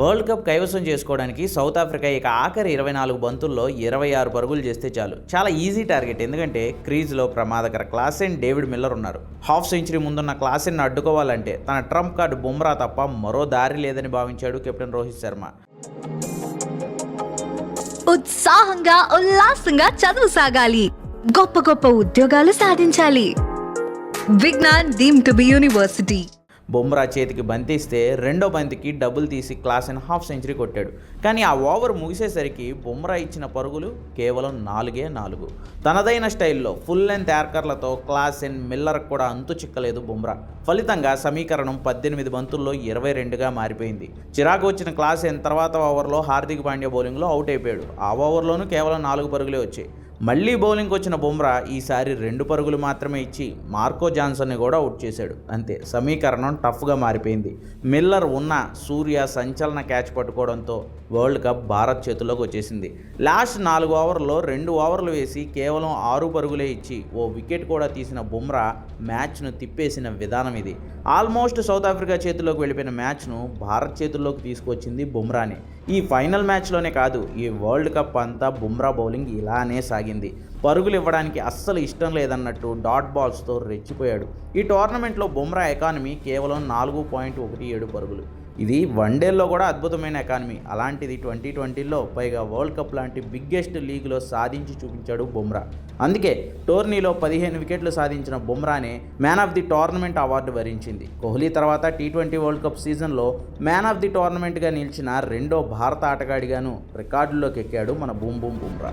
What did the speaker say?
World cup కైవసం చేసుకోవడానికి south Africa ఇక ఆఖరి ఇరవై నాలుగు బంతుల్లో ఇరవై ఆరు పరుగులు చేస్తే చాలు. చాలా ఈజీ టార్గెట్. ఎందుకంటే క్రీజ్లో ప్రమాదకర క్లాసెన్ డేవిడ్ మిల్లర్ ఉన్నారు. హాఫ్ సెంచరీ ముందున్న క్లాసెన్ అడ్డుకోవాలంటే తన ట్రంప్ కార్డు బుమ్రా తప్ప మరో దారి లేదని భావించాడు కెప్టెన్ రోహిత్ శర్మ. ఉత్సాహంగా ఉల్లాసంగా చదువు సాగాలి. గొప్ప గొప్ప ఉద్యోగాలు సాధించాలి. Vignan deemed to be university. Bumrah చేతికి బంతిస్తే రెండో బంతికి డబుల్ తీసి క్లాస్ అండ్ హాఫ్ సెంచరీ కొట్టాడు. కానీ ఆ ఓవర్ ముగిసేసరికి బుమ్రా ఇచ్చిన పరుగులు కేవలం నాలుగే నాలుగు. తనదైన స్టైల్లో ఫుల్ లెంత్ యార్కర్లతో క్లాస్ అండ్ మిల్లర్ కూడా అంతు చిక్కలేదు బుమ్రా. ఫలితంగా సమీకరణం పద్దెనిమిది బంతుల్లో ఇరవై రెండుగా మారిపోయింది. చిరాకు వచ్చిన క్లాస్ అండ్ తర్వాత ఓవర్లో హార్దిక్ పాండ్యా బౌలింగ్లో అవుట్ అయిపోయాడు. ఆ ఓవర్లోనూ కేవలం నాలుగు పరుగులే వచ్చాయి. మళ్ళీ బౌలింగ్కి వచ్చిన బుమ్రా ఈసారి రెండు పరుగులు మాత్రమే ఇచ్చి మార్కో జాన్సన్ని కూడా అవుట్ చేశాడు. అంతే సమీకరణం టఫ్గా మారిపోయింది. మిల్లర్ ఉన్న సూర్య సంచలన క్యాచ్ పట్టుకోవడంతో వరల్డ్ కప్ భారత్ చేతుల్లోకి వచ్చేసింది. లాస్ట్ నాలుగు ఓవర్లో రెండు ఓవర్లు వేసి కేవలం ఆరు పరుగులే ఇచ్చి ఓ వికెట్ కూడా తీసిన బుమ్రా మ్యాచ్ను తిప్పేసిన విధానం ఇది. ఆల్మోస్ట్ సౌత్ ఆఫ్రికా చేతుల్లోకి వెళ్ళిపోయిన మ్యాచ్ను భారత్ చేతుల్లోకి తీసుకొచ్చింది బుమ్రానే. ఈ ఫైనల్ మ్యాచ్లోనే కాదు ఈ వరల్డ్ కప్ అంతా బుమ్రా బౌలింగ్ ఇలానే సాగింది. పరుగులు ఇవ్వడానికి అస్సలు ఇష్టం లేదన్నట్టు డాట్ బాల్స్తో రెచ్చిపోయాడు. ఈ టోర్నమెంట్లో బుమ్రా ఎకానమీ కేవలం నాలుగు పాయింట్ ఒకటి ఏడు పరుగులు. ఇది వన్డేల్లో కూడా అద్భుతమైన ఎకానమీ. అలాంటిది ట్వంటీ ట్వంటీలో పైగా వరల్డ్ కప్ లాంటి బిగ్గెస్ట్ లీగ్లో సాధించి చూపించాడు బుమ్రా. అందుకే టోర్నీలో పదిహేను వికెట్లు సాధించిన బుమ్రానే man of the tournament award వరించింది. కోహ్లీ తర్వాత టీ ట్వంటీ వరల్డ్ కప్ సీజన్లో మ్యాన్ ఆఫ్ ది టోర్నమెంట్గా నిలిచిన రెండో భారత ఆటగాడిగాను రికార్డుల్లోకి ఎక్కాడు మన బూమ్ బూమ్ బుమ్రా.